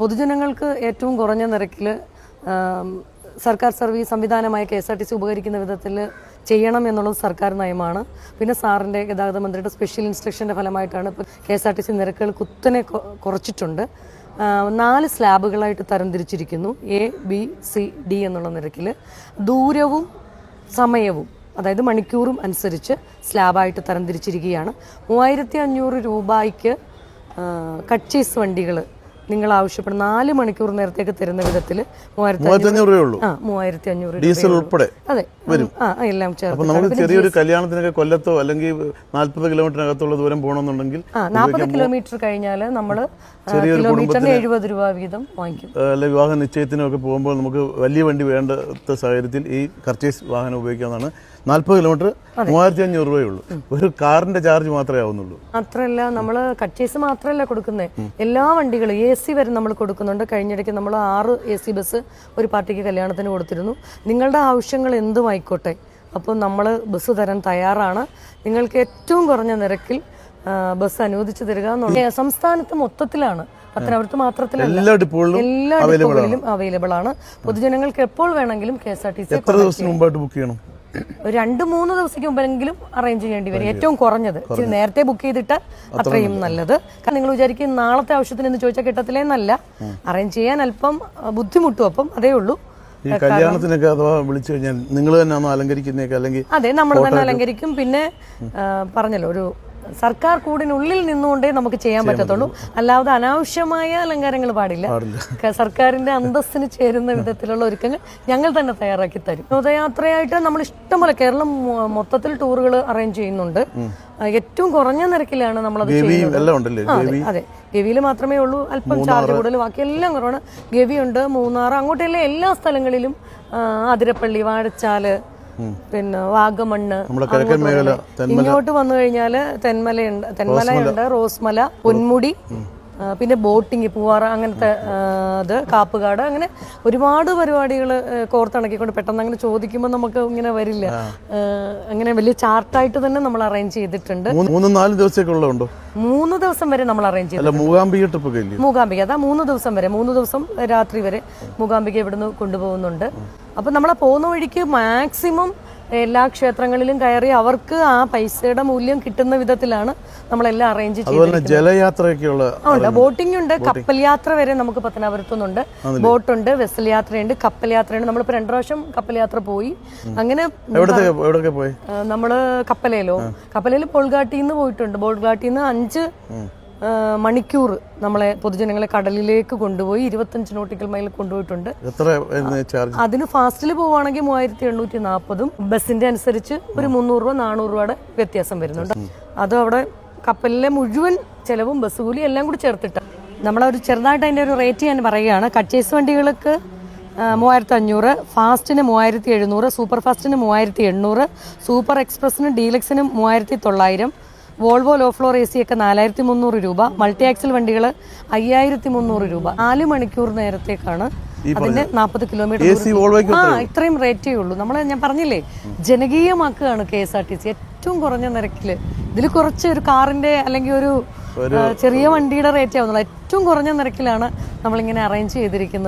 പൊതുജനങ്ങൾക്ക് ഏറ്റവും കുറഞ്ഞ നിരക്കിൽ സർക്കാർ സർവീസ് സംവിധാനമായ K S R T C ഉപകരിക്കുന്ന വിധത്തിൽ ചെയ്യണം എന്നുള്ളത് സർക്കാർ നയമാണ്. പിന്നെ സാറിന്റെ ഗതാഗത മന്ത്രിയുടെ സ്പെഷ്യൽ ഇൻസ്ട്രക്ഷന്റെ ഫലമായിട്ടാണ് ഇപ്പോൾ K S R T C നിരക്കുകൾ കുത്തനെ കുറച്ചിട്ടുണ്ട്. നാല് സ്ലാബുകളായിട്ട് തരംതിരിച്ചിരിക്കുന്നു. എ ബി സി ഡി എന്നുള്ള നിരക്കിൽ. ദൂരവും സമയവും അതായത് മണിക്കൂറും അനുസരിച്ച് സ്ലാബായിട്ട് തരംതിരിച്ചിരിക്കുകയാണ്. മൂവായിരത്തി അഞ്ഞൂറ് രൂപയ്ക്ക് കച്ചീസ് വണ്ടികൾ നിങ്ങൾ ആവശ്യപ്പെടുന്ന നാല് മണിക്കൂർ നേരത്തേക്ക് തരുന്ന വിധത്തിൽ മൂവായിരത്തി അഞ്ഞൂറ് ഉള്ളൂ. ആ മൂവായിരത്തി അഞ്ഞൂറ് ഡീസൽ ഉൾപ്പെടെ അതെ. വരും. ആ, എല്ലാം ചേർത്ത് നമുക്ക് ചെറിയൊരു കല്യാണത്തിനൊക്കെ കൊല്ലത്തോ അല്ലെങ്കിൽ നാല്പത് കിലോമീറ്ററിനകത്തുള്ള ദൂരം പോകണമെന്നുണ്ടെങ്കിൽ ആ നാൽപ്പത് കിലോമീറ്റർ കഴിഞ്ഞാൽ നമ്മൾ കിലോമീറ്ററിന് എഴുപത് രൂപ വീതം വാങ്ങിക്കും. ആ, അല്ലെ വിവാഹ നിശ്ചയത്തിനൊക്കെ പോകുമ്പോൾ നമുക്ക് വലിയ വണ്ടി വേണ്ടാത്ത സാഹചര്യത്തിൽ ഈ കർച്ചേസ് വാഹനം ഉപയോഗിക്കാവുന്നതാണ്. നാല്പത് കിലോമീറ്റർ മൂവായിരത്തി അഞ്ഞൂറ് രൂപയേ ഉള്ളൂ. ഒരു കാറിന്റെ ചാർജ് മാത്രമേ ആവുന്നുള്ളൂ. മാത്രമല്ല നമ്മൾ കച്ചേസ് മാത്രമല്ല കൊടുക്കുന്നത് എല്ലാ വണ്ടികളും എ സി വരെ നമ്മൾ കൊടുക്കുന്നുണ്ട്. കഴിഞ്ഞിടയ്ക്ക് നമ്മൾ ആറ് എ സി ബസ് ഒരു പാർട്ടിക്ക് കല്യാണത്തിന് കൊടുത്തിരുന്നു. നിങ്ങളുടെ ആവശ്യങ്ങൾ എന്തുമായിക്കോട്ടെ അപ്പോൾ നമ്മൾ ബസ് തരാൻ തയ്യാറാണ്. നിങ്ങൾക്ക് ഏറ്റവും കുറഞ്ഞ നിരക്കിൽ ബസ് അനുവദിച്ചു തരിക എന്നുള്ള സംസ്ഥാനത്ത് മൊത്തത്തിലാണ്. പത്തനാപുരത്ത് മാത്രത്തിലല്ല. എല്ലാ ഡിപ്പോകളിലും അവൈലബിൾ ആണ് പൊതുജനങ്ങൾക്ക് എപ്പോൾ വേണമെങ്കിലും K S R T C എത്ര ദിവസം മുമ്പായിട്ട് ബുക്ക് ചെയ്യണം? ഒരു രണ്ട് മൂന്ന് ദിവസം മുമ്പെങ്കിലും അറേഞ്ച് ചെയ്യേണ്ടി വരും. ഏറ്റവും കുറഞ്ഞത്. നേരത്തെ ബുക്ക് ചെയ്തിട്ട് അത്രയും നല്ലത്. കാരണം നിങ്ങൾ വിചാരിക്കും നാളത്തെ ആവശ്യത്തിന് എന്ന് ചോദിച്ചാൽ കിട്ടത്തില്ലേ എന്നല്ല. അറേഞ്ച് ചെയ്യാൻ അല്പം ബുദ്ധിമുട്ടും അപ്പം അതേ ഉള്ളൂ. ഈ കല്യാണത്തിനൊക്കെ അഥവാ വിളിച്ചു കഴിഞ്ഞാൽ നിങ്ങൾ തന്നെ അലങ്കരിക്കുന്നേക്ക് അല്ലെങ്കിൽ അതെ നമ്മൾ തന്നെ അലങ്കരിക്കും. പിന്നെ പറഞ്ഞല്ലോ ഒരു സർക്കാർ കൂടിനുള്ളിൽ നിന്നുകൊണ്ടേ നമുക്ക് ചെയ്യാൻ പറ്റത്തുള്ളൂ. അല്ലാതെ അനാവശ്യമായ അലങ്കാരങ്ങൾ പാടില്ല. സർക്കാരിന്റെ അന്തസ്സിന് ചേരുന്ന വിധത്തിലുള്ള ഒരുക്കങ്ങൾ ഞങ്ങൾ തന്നെ തയ്യാറാക്കി തരും. വിനോദയാത്രയായിട്ട് നമ്മൾ ഇഷ്ടംപോലെ കേരളം മൊത്തത്തിൽ ടൂറുകൾ അറേഞ്ച് ചെയ്യുന്നുണ്ട്. ഏറ്റവും കുറഞ്ഞ നിരക്കിലാണ് നമ്മളത് ചെയ്യുന്നത്. അതെ ഗവിയിൽ മാത്രമേ ഉള്ളൂ. അല്പം ചാർജ് കൂടുതൽ. ബാക്കി എല്ലാം കുറവാണ്. ഗവിയുണ്ട് മൂന്നാർ അങ്ങോട്ടെല്ലാം എല്ലാ സ്ഥലങ്ങളിലും ആതിരപ്പള്ളി അതിരപ്പള്ളി വാഴച്ചാൽ പിന്നെ വാഗമണ്ണ് ഇങ്ങോട്ട് വന്നു കഴിഞ്ഞാൽ തെന്മലയുണ്ട് തെന്മലയുണ്ട് റോസ്മല പൊന്മുടി പിന്നെ ബോട്ടിങ് പൂവാറ അങ്ങനത്തെ ഇത് കാപ്പുകാട് അങ്ങനെ ഒരുപാട് പരിപാടികൾ കോർത്തിണക്കിക്കൊണ്ട് പെട്ടെന്ന് അങ്ങനെ ചോദിക്കുമ്പോൾ നമുക്ക് ഇങ്ങനെ വരില്ല. അങ്ങനെ വലിയ ചാർട്ടായിട്ട് തന്നെ നമ്മൾ അറേഞ്ച് ചെയ്തിട്ടുണ്ട്. മൂന്ന് നാല് മൂന്ന് ദിവസം വരെ നമ്മൾ അറേഞ്ച് ചെയ്തിട്ടുണ്ട്. മൂകാംബിക ട്രിപ്പ് മൂകാംബിക അതാ മൂന്ന് ദിവസം വരെ മൂന്ന് ദിവസം രാത്രി വരെ മൂകാംബിക ഇവിടുന്ന് കൊണ്ടുപോകുന്നുണ്ട്. അപ്പം നമ്മളെ പോകുന്ന വഴിക്ക് മാക്സിമം എല്ലാ ക്ഷേത്രങ്ങളിലും കയറി അവർക്ക് ആ പൈസയുടെ മൂല്യം കിട്ടുന്ന വിധത്തിലാണ് നമ്മളെല്ലാം അറേഞ്ച് ചെയ്യുന്നത് ജലയാത്രയൊക്കെയുള്ള ഉണ്ട്. ബോട്ടിംഗ് ഉണ്ട് കപ്പൽ യാത്ര വരെ നമുക്ക് പത്തനാപുരത്തുനിന്നുണ്ട്. ബോട്ടുണ്ട് വെസൽ യാത്രയുണ്ട് കപ്പൽ യാത്രയുണ്ട് നമ്മളിപ്പോ രണ്ടു പ്രാവശ്യം കപ്പൽ യാത്ര പോയി? അങ്ങനെ നമ്മൾ കപ്പലയിലോ കപ്പലയിൽ പോൾഗാട്ടിന്ന് പോയിട്ടുണ്ട്. ബോൾഗാട്ടിന്ന് അഞ്ച് മണിക്കൂർ നമ്മളെ പൊതുജനങ്ങളെ കടലിലേക്ക് കൊണ്ടുപോയി ഇരുപത്തഞ്ച് നോട്ടിക്കൽ മൈൽ കൊണ്ടുപോയിട്ടുണ്ട്. അതിന് ഫാസ്റ്റിൽ പോവുകയാണെങ്കിൽ മൂവായിരത്തി എണ്ണൂറ്റി നാൽപ്പതും ബസ്സിന്റെ അനുസരിച്ച് ഒരു മുന്നൂറ് രൂപ നാനൂറ് രൂപയുടെ വ്യത്യാസം വരുന്നുണ്ട്. അത് അവിടെ കപ്പലിലെ മുഴുവൻ ചെലവും ബസ് കൂലി എല്ലാം കൂടി ചേർത്തിട്ട്. നമ്മളൊരു ചെറുതായിട്ട് അതിന്റെ ഒരു റേറ്റ് ഞാൻ പറയുകയാണ്. കച്ചേസ് വണ്ടികൾക്ക് മൂവായിരത്തി അഞ്ഞൂറ് ഫാസ്റ്റിന് മൂവായിരത്തി എഴുന്നൂറ് സൂപ്പർ ഫാസ്റ്റിന് മൂവായിരത്തി എണ്ണൂറ് സൂപ്പർ എക്സ്പ്രസിനും ഡീലക്സിനും മൂവായിരത്തി തൊള്ളായിരം Volvo low floor A C ഒക്കെ നാലായിരത്തി മുന്നൂറ് രൂപ മൾട്ടി ആക്സൽ വണ്ടികൾ അയ്യായിരത്തി മുന്നൂറ് രൂപ. നാല് മണിക്കൂർ നേരത്തേക്കാണ് അതിന്റെ നാൽപ്പത് കിലോമീറ്റർ ആ ഇത്രയും റേറ്റേ ഉള്ളൂ. നമ്മൾ ഞാൻ പറഞ്ഞില്ലേ ജനകീയമാക്കുകയാണ് K S R T C. ഏറ്റവും കുറഞ്ഞ നിരക്കിൽ ഇതിൽ കുറച്ച് ഒരു കാറിന്റെ അല്ലെങ്കിൽ ഒരു ചെറിയ വണ്ടിയുടെ റേറ്റ് ആവുന്നുള്ളൂ. ഏറ്റവും കുറഞ്ഞ നിരക്കിലാണ് നമ്മളിങ്ങനെ അറേഞ്ച് ചെയ്തിരിക്കുന്നത്.